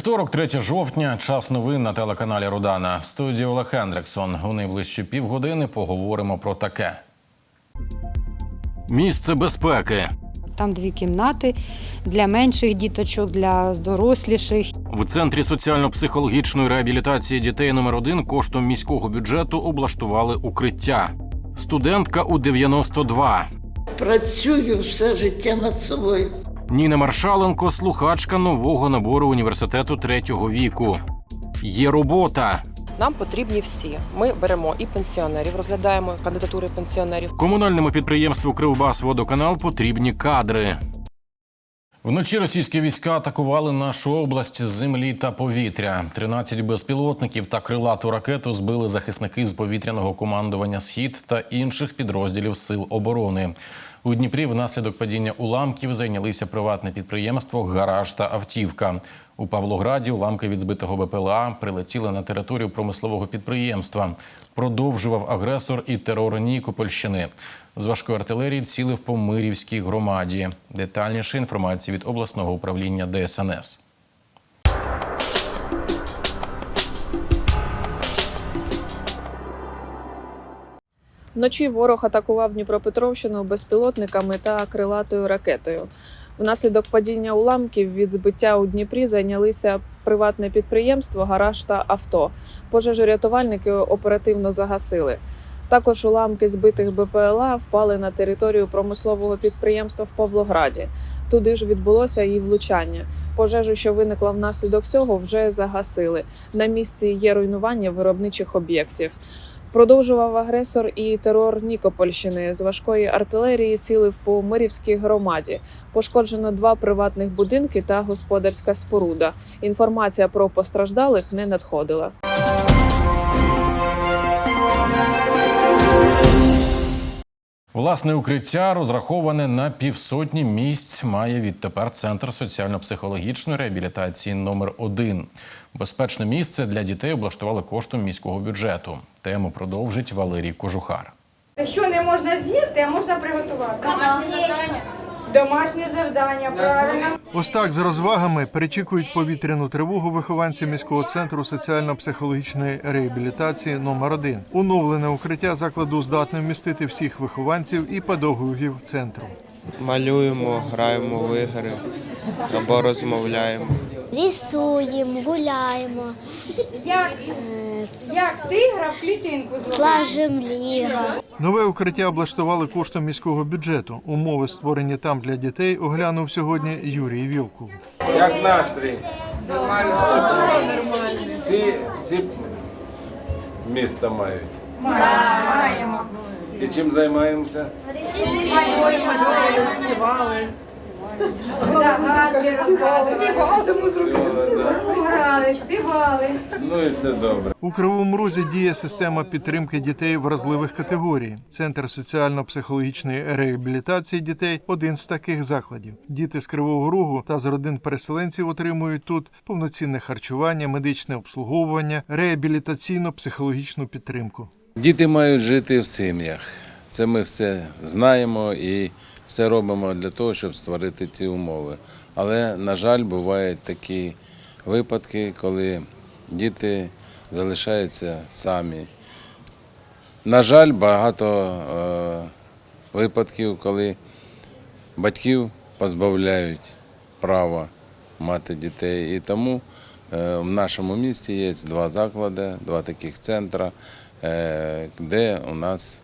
Вівторок, 3 жовтня, час новин на телеканалі Рудана. В студії Олег Хендриксон. У найближчі півгодини поговоримо про таке. Місце безпеки. Там дві кімнати для менших діточок, для доросліших. В центрі соціально-психологічної реабілітації дітей номер 1 коштом міського бюджету облаштували укриття. Студентка у 92. Працюю все життя над собою. Ніна Маршаленко, слухачка нового набору університету третього віку. Є робота. Нам потрібні всі. Ми беремо і пенсіонерів, розглядаємо кандидатури пенсіонерів. Комунальному підприємству Кривбас-Водоканал потрібні кадри. Вночі російські війська атакували нашу область з землі та повітря. 13 безпілотників та крилату ракету збили захисники з повітряного командування Схід та інших підрозділів сил оборони. У Дніпрі внаслідок падіння уламків зайнялися приватне підприємство, гараж та автівка. У Павлограді уламки від збитого БПЛА прилетіли на територію промислового підприємства. Продовжував агресор і терор Нікопольщини. З важкої артилерії цілив по Мирівській громаді. Детальніше інформація від обласного управління ДСНС. Вночі ворог атакував Дніпропетровщину безпілотниками та крилатою ракетою. Внаслідок падіння уламків від збиття у Дніпрі зайнялися приватне підприємство, гараж та авто. Пожежорятувальники оперативно загасили. Також уламки збитих БПЛА впали на територію промислового підприємства в Павлограді. Туди ж відбулося і влучання. Пожежу, що виникла внаслідок цього, вже загасили. На місці є руйнування виробничих об'єктів. Продовжував агресор і терор Нікопольщини з важкої артилерії цілив по Мирівській громаді. Пошкоджено два приватних будинки та господарська споруда. Інформація про постраждалих не надходила. Власне укриття розраховане на півсотні місць. Має відтепер центр соціально-психологічної реабілітації номер 1 Безпечне місце для дітей облаштували коштом міського бюджету. Тему продовжить Валерій Кожухар. Що не можна з'їсти, а можна приготувати. Домашнє завдання. Домашнє завдання, правильно. Ось так з розвагами перечікують повітряну тривогу вихованці міського центру соціально-психологічної реабілітації номер 1 Оновлене укриття закладу здатне вмістити всіх вихованців і педагогів центру. Малюємо, граємо в ігри або розмовляємо. Рисуємо, гуляємо, Як, як ти грав клітинку з ліга. Нове укриття облаштували коштом міського бюджету. Умови, створені там для дітей, оглянув сьогодні Юрій Вілкул. Як настрій? Всі, всі міста мають. Маємо. І чим займаємося? Загадки. Співали. Грали, співали. Ну і це добре. У Кривому Розі діє система підтримки дітей вразливих категорій. Центр соціально-психологічної реабілітації дітей один з таких закладів. Діти з Кривого Рогу та з родин переселенців отримують тут повноцінне харчування, медичне обслуговування, реабілітаційно-психологічну підтримку. Діти мають жити в сім'ях. Це ми все знаємо і все робимо для того, щоб створити ці умови. Але, на жаль, бувають такі випадки, коли діти залишаються самі. На жаль, багато е, випадків, коли батьків позбавляють права мати дітей. І тому в нашому місті є два заклади, два таких центри, е, де у нас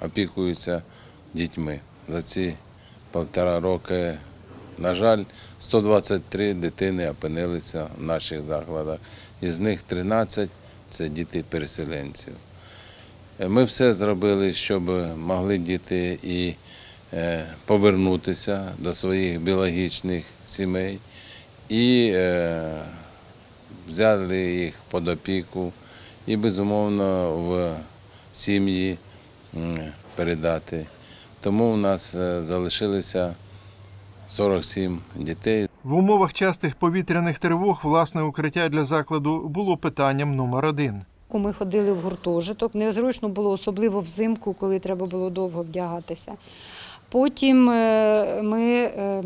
опікуються дітьми. За ці півтора роки, на жаль, 123 дитини опинилися в наших закладах. Із них 13 це діти переселенців. Е, Ми все зробили, щоб могли діти і е, повернутися до своїх біологічних сімей і е, взяли їх під опіку і, безумовно, в сім'ї передати. Тому у нас е, залишилося 47 дітей. В умовах частих повітряних тривог власне укриття для закладу було питанням номер один. Ми ходили в гуртожиток. Незручно було, особливо взимку, коли треба було довго вдягатися. Потім е, ми е,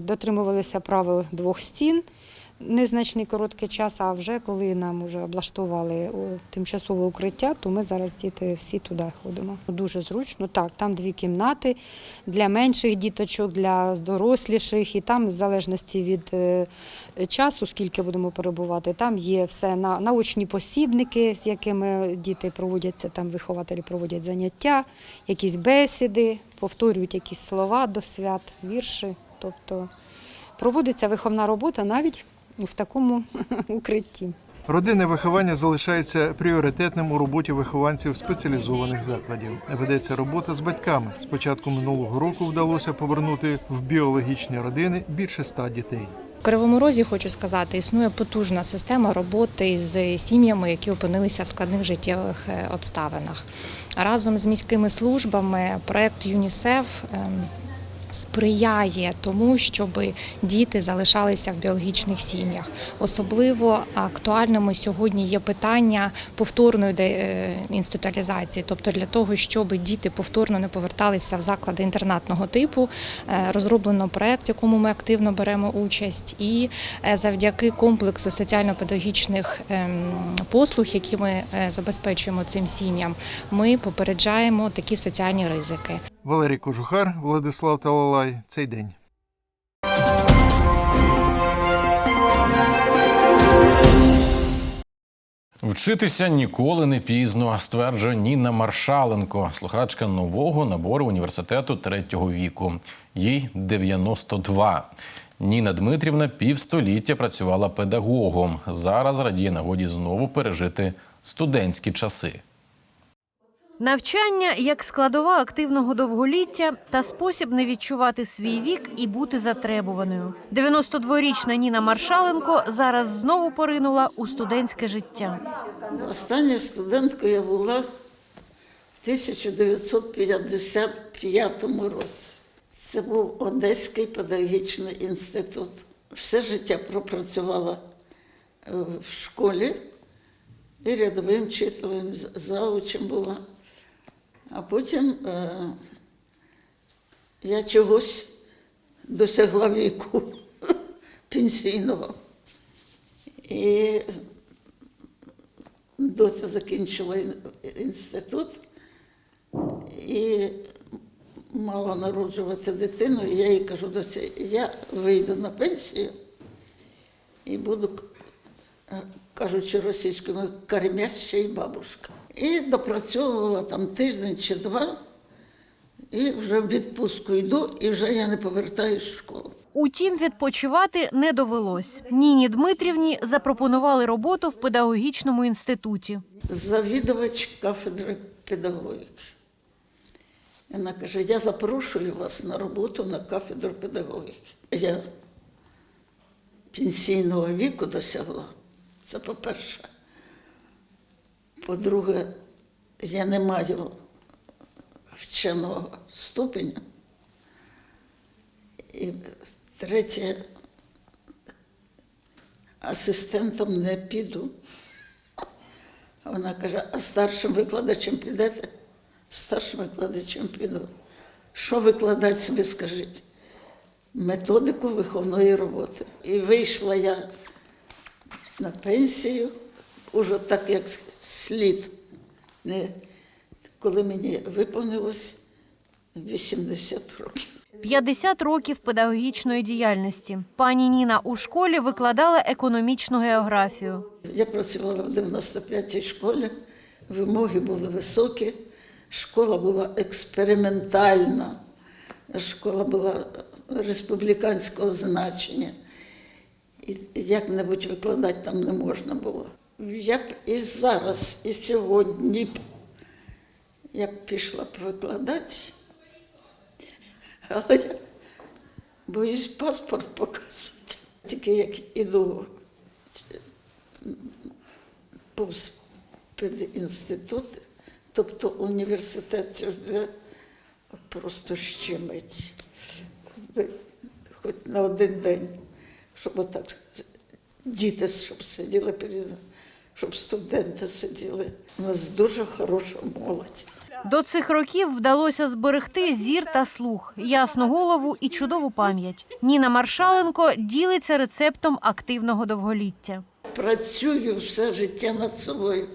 дотримувалися правил двох стін. Незначний короткий час, а вже коли нам вже облаштували тимчасове укриття, то ми зараз діти всі туди ходимо. Дуже зручно. Так, там дві кімнати для менших діточок, для доросліших, і там, в залежності від е, часу, скільки будемо перебувати, там є все на научні посібники, з якими діти проводяться, там вихователі проводять заняття, якісь бесіди, повторюють якісь слова до свят, вірші. Тобто проводиться виховна робота навіть в такому укритті. Родинне виховання залишається пріоритетним у роботі вихованців спеціалізованих закладів. Ведеться робота з батьками. З початку минулого року вдалося повернути в біологічні родини більше ста дітей. В Кривому Розі хочу сказати, існує потужна система роботи з сім'ями, які опинилися в складних життєвих е, обставинах. Разом з міськими службами проект ЮНІСЕФ ем, сприяє тому, щоб діти залишалися в біологічних сім'ях. Особливо актуальними сьогодні є питання повторної е, інституалізації, тобто для того, щоб діти повторно не поверталися в заклади інтернатного типу, е, розроблено проект, в якому ми активно беремо участь, і е, завдяки комплексу соціально-педагогічних ем, послуг, які ми забезпечуємо цим сім'ям, ми попереджаємо такі соціальні ризики. Валерій Кожухар, Владислав Талалай. Цей день. Вчитися ніколи не пізно, стверджує Ніна Маршаленко, слухачка нового набору університету третього віку. Їй 92. Ніна Дмитрівна півстоліття працювала педагогом. Зараз радіє нагоді знову пережити студентські часи. Навчання як складова активного довголіття та спосіб не відчувати свій вік і бути затребуваною. 92-річна Ніна Маршаленко зараз знову поринула у студентське життя. Остання студенткою я була в 1955 році. Це був Одеський педагогічний інститут. Все життя пропрацювала е, в школі і рядовим вчителем, заучем була. А потім е, я чогось досягла віку пенсійного. І доця закінчила інститут і мала народжувати дитину. І я їй кажу, доця, я вийду на пенсію і буду, е, кажучи російською, кормяща бабушка. І допрацьовувала там тиждень чи два, і вже в відпустку йду, і вже я не повертаюсь в школу. Утім, відпочивати не довелось. Ніні Дмитрівні запропонували роботу в педагогічному інституті. завідувач кафедри педагогіки. Вона каже, я запрошую вас на роботу на кафедру педагогіки. Я пенсійного віку досягла. Це по-перше. По-друге, я не маю вченого ступеня. І третє, асистентом не піду. Вона каже, а старшим викладачем підете? Старшим викладачем піду. Що викладати собі, скажіть? Методику виховної роботи. І вийшла я на пенсію, уже так як слід. Не, коли мені виповнилось 80 років. 50 років педагогічної діяльності. Пані Ніна у школі викладала економічну географію. Я працювала в 95-й школі, вимоги були високі, школа була експериментальна, школа була республіканського значення. І як-небудь викладати там не можна було. Я б і зараз, і сьогодні б я б пішла б викладати, але я боюсь паспорт показувати. Тільки як іду повз педінститут, тобто університет сюди просто щемить. Хоч на один день, щоб отак діти щоб сиділи перед, щоб студенти сиділи. У нас дуже хороша молодь. До цих років вдалося зберегти зір та слух, ясну голову і чудову пам'ять. Ніна Маршаленко ділиться рецептом активного довголіття. Працюю все життя над собою.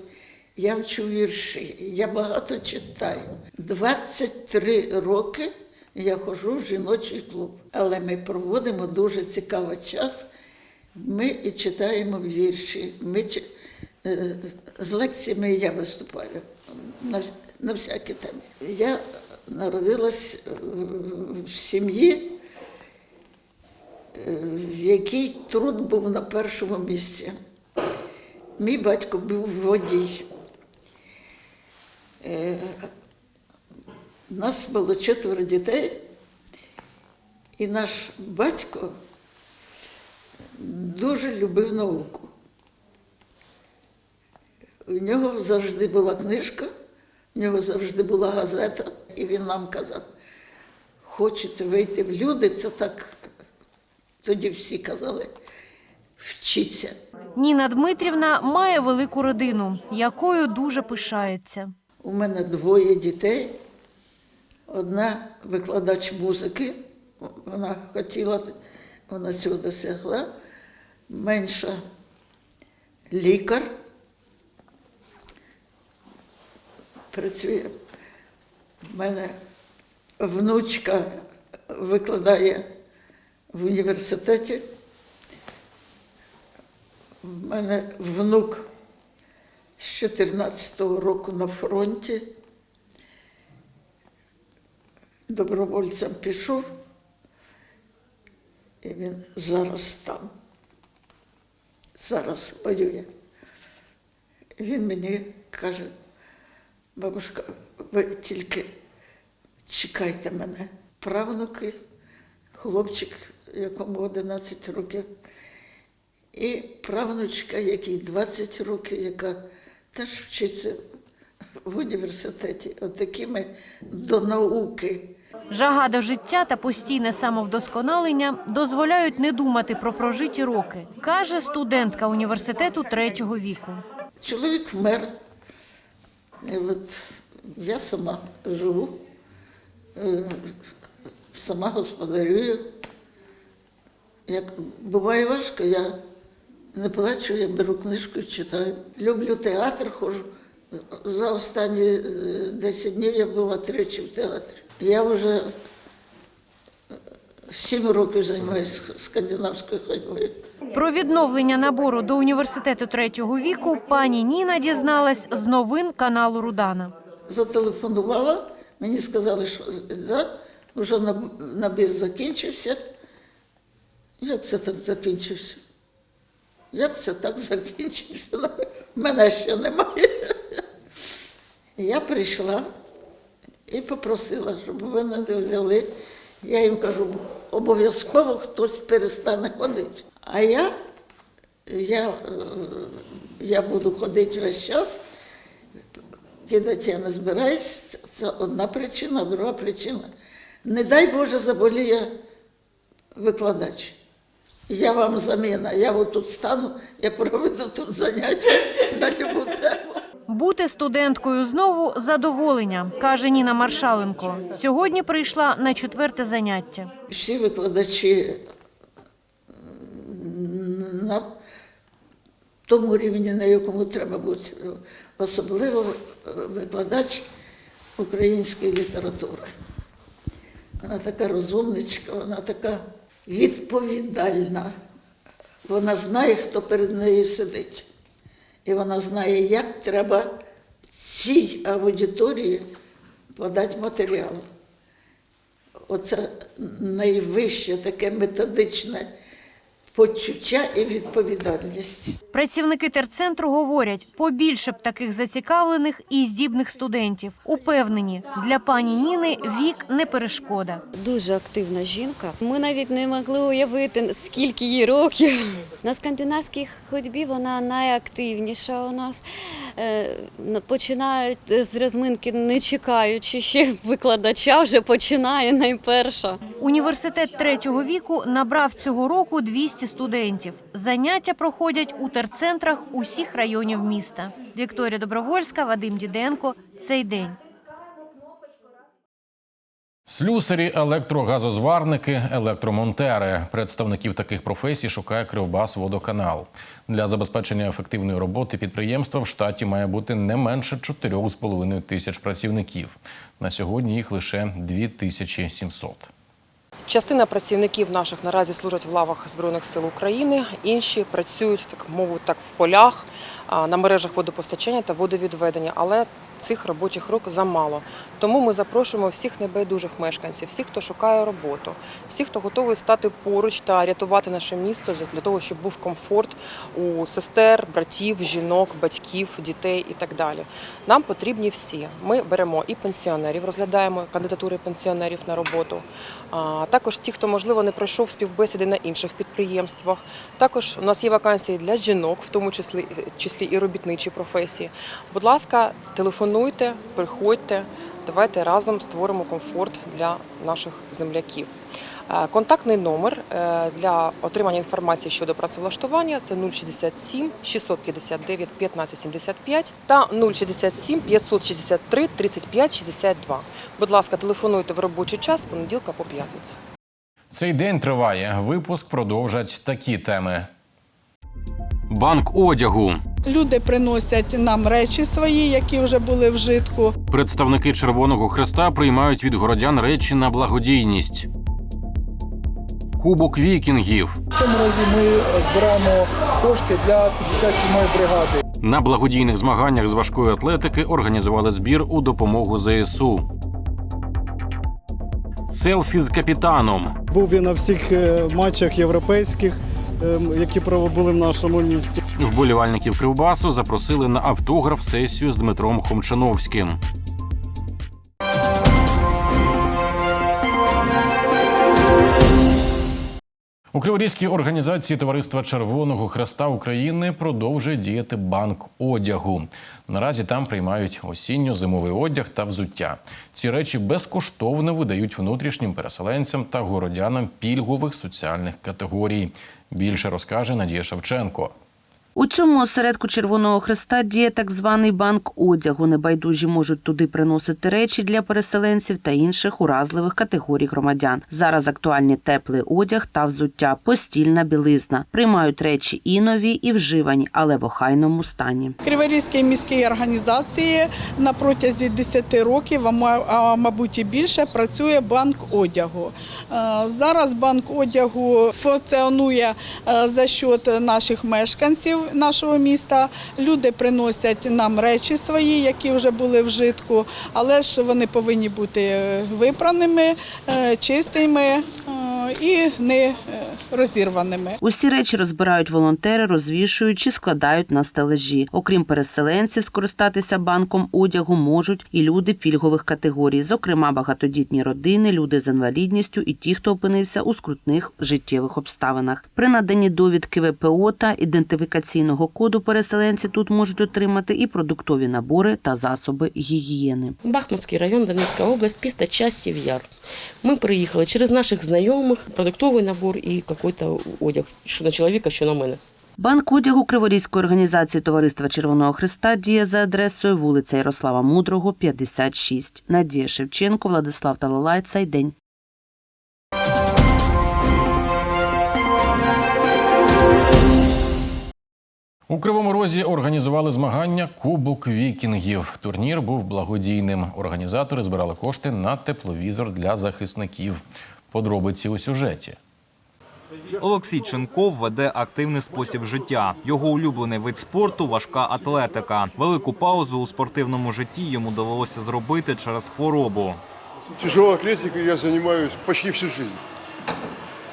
Я вчу вірші, я багато читаю. 23 роки я ходжу в жіночий клуб, але ми проводимо дуже цікавий час. Ми і читаємо вірші. Ми, з лекціями я виступаю на, на всякі теми. Я народилась е, в сім'ї, е, в якій труд був на першому місці. Мій батько був водій. Е, Нас було четверо дітей, і наш батько дуже любив науку. У нього завжди була книжка, у нього завжди була газета, і він нам казав, хочете вийти в люди, це так, тоді всі казали, вчіться. Ніна Дмитрівна має велику родину, якою дуже пишається. У мене двоє дітей. Одна викладач музики, вона хотіла, вона цього досягла. Менша лікар. Працює. У мене внучка викладає в університеті. У мене внук з 14-го року на фронті. Добровольцем пішов, і він зараз там. Зараз воює. Він мені каже, бабушка, ви тільки чекайте мене. Правнуки, хлопчик, якому 11 років, і правнучка, якій 20 років, яка теж вчиться в університеті. Отакі ми до науки. Жага до життя та постійне самовдосконалення дозволяють не думати про прожиті роки, каже студентка університету третього віку. Чоловік вмер. І от я сама живу, е, сама господарюю. Як буває важко, я не плачу, я беру книжку читаю. Люблю театр, ходжу. За останні е, 10 днів я була тричі в театрі. Я вже е, сім років займаюся скандинавською ходьбою. Про відновлення набору до університету третього віку пані Ніна дізналась з новин каналу Рудана. Зателефонувала, мені сказали, що да, вже набір закінчився. Як це так закінчився? Як це так закінчився? Мене ще немає. Я прийшла і попросила, щоб мене не взяли. Я їм кажу, обов'язково хтось перестане ходити. А я, я, е, я буду ходити весь час, кидати я не збираюсь. Це- Це одна причина, друга причина. Не дай Боже заболіє викладач. Я вам заміна. Я отут стану, я проведу тут заняття на любу тему. Бути студенткою знову задоволення, каже Ніна Маршаленко. Сьогодні прийшла на четверте заняття. Всі викладачі на тому рівні, на якому треба бути. Особливо е, викладач української літератури. Вона така розумничка, вона така відповідальна. Вона знає, хто перед нею сидить. І вона знає, як треба цій аудиторії подати матеріал. Оце найвище таке методичне почуття і відповідальність. Працівники терцентру говорять, побільше б таких зацікавлених і здібних студентів. Упевнені, для пані Ніни вік не перешкода. Дуже активна жінка. Ми навіть не могли уявити, скільки їй років. На скандинавській ходьбі вона найактивніша у нас. Е, Починають з розминки, не чекаючи ще викладача, вже починає найперша. Університет третього віку набрав цього року 200 студентів. Заняття проходять у терцентрах усіх районів міста. Вікторія Добровольська, Вадим Діденко. Цей день. Слюсарі, електрогазозварники, електромонтери. Представників таких професій шукає Кривбас водоканал. Для забезпечення ефективної роботи підприємства в штаті має бути не менше 4,5 тисяч працівників. На сьогодні їх лише 2700. Частина працівників наших наразі служать в лавах Збройних сил України, інші працюють так мову так в полях на мережах водопостачання та водовідведення, але цих робочих рук замало. Тому ми запрошуємо всіх небайдужих мешканців, всіх, хто шукає роботу, всіх, хто готовий стати поруч та рятувати наше місто для того, щоб був комфорт у сестер, братів, жінок, батьків, дітей і так далі. Нам потрібні всі. Ми беремо і пенсіонерів, розглядаємо кандидатури пенсіонерів на роботу. А також ті, хто можливо не пройшов співбесіди на інших підприємствах. Також у нас є вакансії для жінок, в тому числі, числі і робітничі професії. Будь ласка, телефонуйте, приходьте. Давайте разом створимо комфорт для наших земляків. Е, Контактний номер е, для отримання інформації щодо працевлаштування це 067 659 1575 та 067 563 35 62. Будь ласка, телефонуйте в робочий час з понеділка по п'ятницю. Цей день триває. Випуск продовжать такі теми. Банк одягу. Люди приносять нам речі свої, які вже були в житку. Представники Червоного Хреста приймають від городян речі на благодійність. Кубок вікінгів. В цьому разі ми збираємо кошти для 57-ї бригади. На благодійних змаганнях з важкої атлетики організували збір у допомогу ЗСУ. Селфі з капітаном. Був він на всіх е, матчах європейських, які були в нашому місті. Вболівальників Кривбасу запросили на автограф сесію з Дмитром Хомчановським. У Криворізькій організації Товариства Червоного Хреста України продовжує діяти банк одягу. Наразі там приймають осінньо-зимовий одяг та взуття. Ці речі безкоштовно видають внутрішнім переселенцям та городянам пільгових соціальних категорій. Більше розкаже Надія Шевченко. У цьому осередку Червоного Хреста діє так званий банк одягу. Небайдужі можуть туди приносити речі для переселенців та інших уразливих категорій громадян. Зараз актуальні теплий одяг та взуття, постільна білизна. Приймають речі і нові, і вживані, але в охайному стані. Криворізькій міській організації на протязі 10 років, а ма- мабуть і більше, працює банк одягу. Е, Зараз банк одягу функціонує е, за счет наших мешканців нашого міста. Люди приносять нам речі свої, які вже були в житку, але ж вони повинні бути е, випраними, е, чистими е, і не е, розірваними. Усі речі розбирають волонтери, розвішують чи складають на стележі. Окрім переселенців, скористатися банком одягу можуть і люди пільгових категорій, зокрема багатодітні родини, люди з інвалідністю і ті, хто опинився у скрутних життєвих обставинах. При наданні довідки ВПО та ідентифікаційного коду переселенці тут можуть отримати і продуктові набори та засоби гігієни. Бахмутський район, Донецька область, після часів яр. Ми приїхали через наших знайомих, продуктовий набор і якийсь одяг, що на чоловіка, що на мене. Банк одягу Криворізької організації Товариства Червоного Христа діє за адресою вулиця Ярослава Мудрого, 56. Надія Шевченко, Владислав Талалай. Цей день. У Кривому Розі організували змагання Кубок вікінгів. Турнір був благодійним. Організатори збирали кошти на тепловізор для захисників. Подробиці у сюжеті. Олексій Ченков веде активний спосіб життя. Його улюблений вид спорту важка атлетика. Велику паузу у спортивному житті йому довелося зробити через хворобу. Тяжелой атлетикой я занимаюсь почти всю жизнь.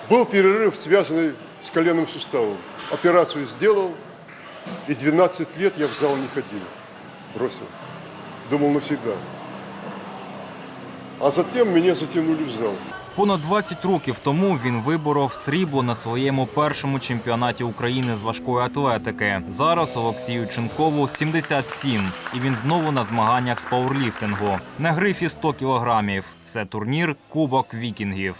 Был перерыв, связанный с коленным суставом. Операцию сделал, и 12 лет я в зал не ходил. Бросил. Думал навсегда. А затем меня затянули в зал. Понад 20 років тому він виборов срібло на своєму першому чемпіонаті України з важкої атлетики. Зараз Олексію Ченкову 77, і він знову на змаганнях з пауерліфтингу. На грифі 100 кілограмів. Це турнір Кубок Вікінгів.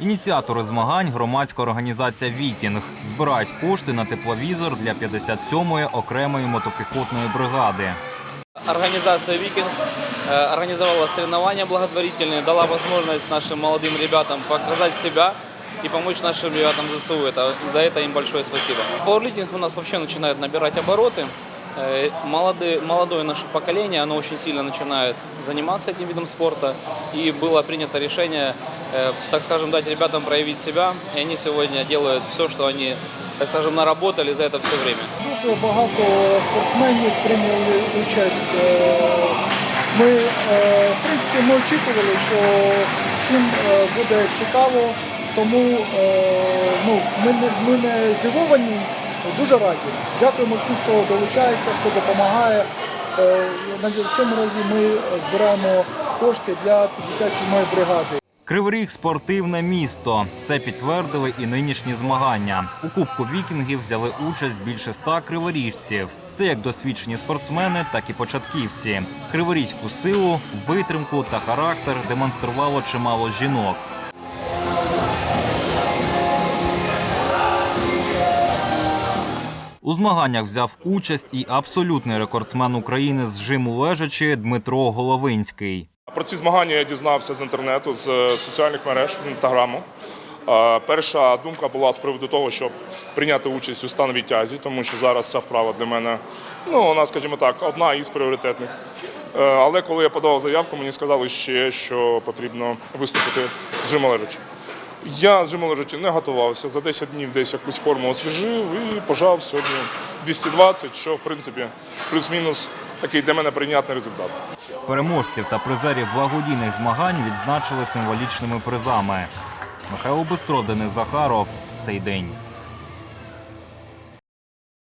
Ініціатори змагань громадська організація Вікінг збирають кошти на тепловізор для 57-ї окремої мотопіхотної бригади. Организация «Викинг» э, организовала соревнования благотворительные, дала возможность нашим молодым ребятам показать себя и помочь нашим ребятам ЗСУ. Это, за это им большое спасибо. Пауэрлифтинг у нас вообще начинает набирать обороты. Э, Молодые, молодое наше поколение, оно очень сильно начинает заниматься этим видом спорта. И было принято решение, э, так скажем, дать ребятам проявить себя. И они сегодня делают все, что они, так скажем, наработали за это все время. Дуже багато спортсменів прийняли участь. Е, Ми, е, в принципі, ми очікували, що всім е, буде цікаво, тому ну, ми, не- ми не здивовані, дуже раді. Дякуємо всім, хто долучається, хто допомагає. В цьому разі ми збираємо кошти для 57-ї бригади. Кривий Ріг – спортивне місто. Це підтвердили і нинішні змагання. У Кубку Вікінгів взяли участь більше ста криворіжців. Це як досвідчені спортсмени, так і початківці. Криворізьку силу, витримку та характер демонструвало чимало жінок. У змаганнях взяв участь і абсолютний рекордсмен України з жиму лежачі Дмитро Головинський. Про ці змагання я дізнався з інтернету, з е, соціальних мереж, з інстаграму. Перша думка була з приводу того, щоб прийняти участь у становій тязі, тому що зараз ця вправа для мене, ну вона, скажімо так, одна із пріоритетних. Е, Але коли я подавав заявку, мені сказали ще, що потрібно виступити з жимолежачі. Я з жимолежачі не готувався. За 10 днів десь якусь форму освіжив і пожав сьогодні 220, що в принципі плюс-мінус такий для мене прийнятний результат. Переможців та призерів благодійних змагань відзначили символічними призами. Михайло Бистров, Денис Захаров. Цей день.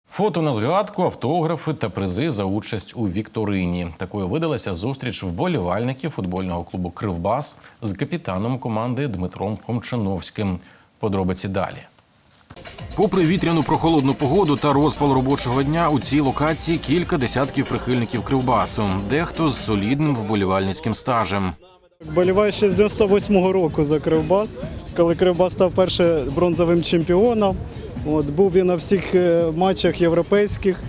Фото на згадку, автографи та призи за участь у вікторині. Такою видалася зустріч вболівальників футбольного клубу Кривбас з капітаном команди Дмитром Комчановським. Подробиці далі. Попри вітряну прохолодну погоду та розпал робочого дня, у цій локації кілька десятків прихильників Кривбасу, дехто з солідним вболівальницьким стажем. Боліваю ще з 98-го року за Кривбас, коли Кривбас став першим бронзовим чемпіоном. От, був він на всіх е, матчах європейських,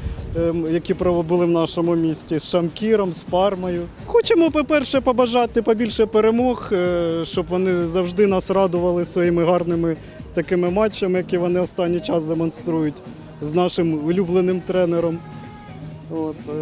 які право були в нашому місті, з Шамкіром, з Пармою. Хочемо, по-перше, побажати побільше перемог, е, щоб вони завжди нас радували своїми гарними такими матчами, які вони останній час демонструють з нашим улюбленим тренером. От, е,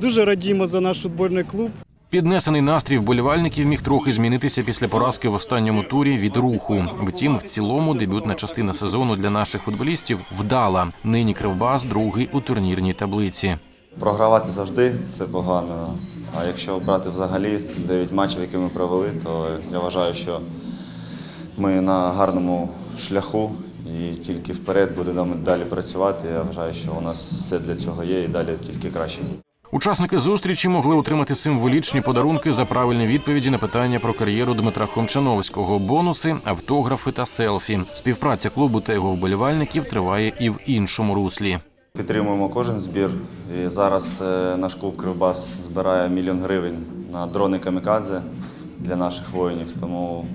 дуже радіємо за наш футбольний клуб. Піднесений настрій вболівальників міг трохи змінитися після поразки в останньому турі від руху. Втім, в цілому дебютна частина сезону для наших футболістів вдала. Нині Кривбас другий у турнірній таблиці. Програвати завжди це погано. А якщо брати взагалі 9 матчів, які ми провели, то я вважаю, що ми на гарному шляху і тільки вперед будемо далі працювати. Я вважаю, що у нас все для цього є і далі тільки краще. Учасники зустрічі могли отримати символічні подарунки за правильні відповіді на питання про кар'єру Дмитра Хомчановського, бонуси, автографи та селфі. Співпраця клубу та його вболівальників триває і в іншому руслі. Підтримуємо кожен збір. І зараз е, наш клуб Кривбас збирає мільйон гривень на дрони камікадзе для наших воїнів. Тому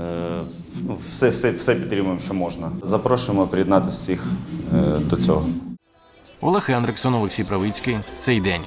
е, ну, все, все, все підтримуємо, що можна. Запрошуємо приєднатися всіх е, до цього. Олег Ендриксон, Олексій Правицький. Цей день.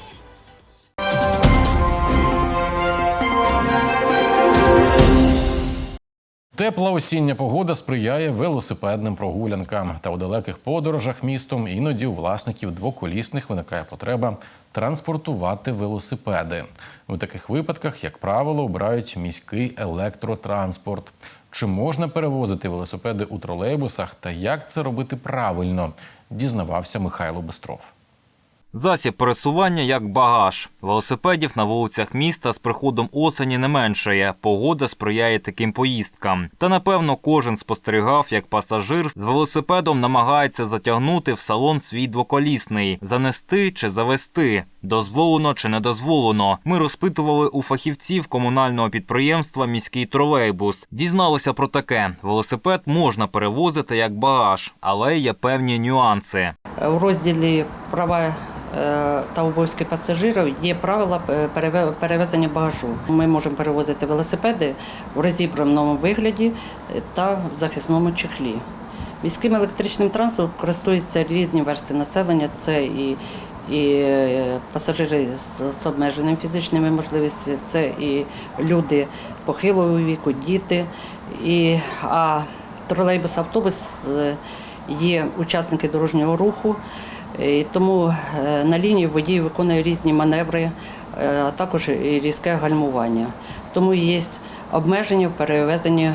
Тепла осіння погода сприяє велосипедним прогулянкам та у далеких подорожах містом іноді у власників двоколісних виникає потреба транспортувати велосипеди. У таких випадках, як правило, обирають міський електротранспорт. Чи можна перевозити велосипеди у тролейбусах та як це робити правильно? Дізнавався Михайло Бистров. Засіб пересування як багаж. Велосипедів на вулицях міста з приходом осені не меншає. Погода сприяє таким поїздкам. Та напевно кожен спостерігав, як пасажир з велосипедом намагається затягнути в салон свій двоколісний, занести чи завести. Дозволено чи не дозволено. Ми розпитували у фахівців комунального підприємства міський тролейбус. Дізналися про таке: велосипед можна перевозити як багаж, але є певні нюанси. У розділі права та обов'язки пасажирів є правила е, перевезення багажу. Ми можемо перевозити велосипеди в розібраному вигляді е, та в захисному чехлі. Міським електричним транспортом користуються різні версти населення. Це і, і е, пасажири з, обмеженими фізичними можливостями, це і люди похилого віку, діти. І, а тролейбус, автобус е, є учасники дорожнього руху. І тому е, на лінії водій виконує різні маневри, е, а також і різке гальмування. Тому є обмеження в перевезенні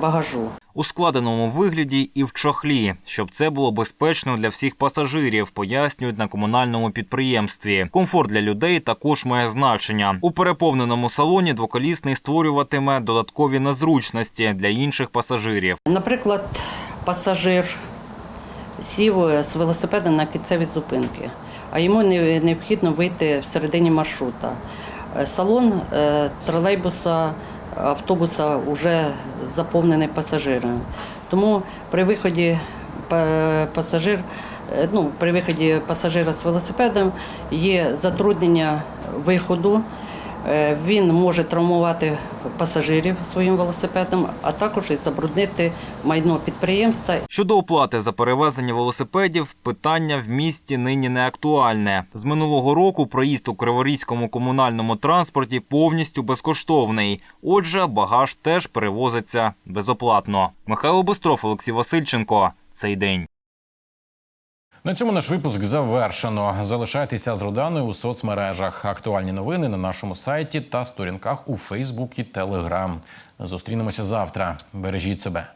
багажу. У складеному вигляді і в чохлі, щоб це було безпечно для всіх пасажирів, пояснюють на комунальному підприємстві. Комфорт для людей також має значення. У переповненому салоні двоколісний створюватиме додаткові незручності для інших пасажирів. Наприклад, пасажир сів з велосипеда на кінцеві зупинки, а йому не- необхідно вийти всередині маршрута. Е, Салон е, тролейбуса, автобуса вже заповнений пасажирами. Тому при виході пасажир, е, ну, при виході пасажира з велосипедом є затруднення виходу. Е, Він може травмувати пасажирів своїм велосипедом, а також і забруднити майно підприємства. Щодо оплати за перевезення велосипедів, питання в місті нині не актуальне. З минулого року проїзд у Криворізькому комунальному транспорті повністю безкоштовний. Отже, багаж теж перевозиться безоплатно. Михайло Бостров, Олексій Васильченко. Цей день. На цьому наш випуск завершено. Залишайтеся з Роданою у соцмережах. Актуальні новини на нашому сайті та сторінках у Фейсбук і Телеграм. Зустрінемося завтра. Бережіть себе.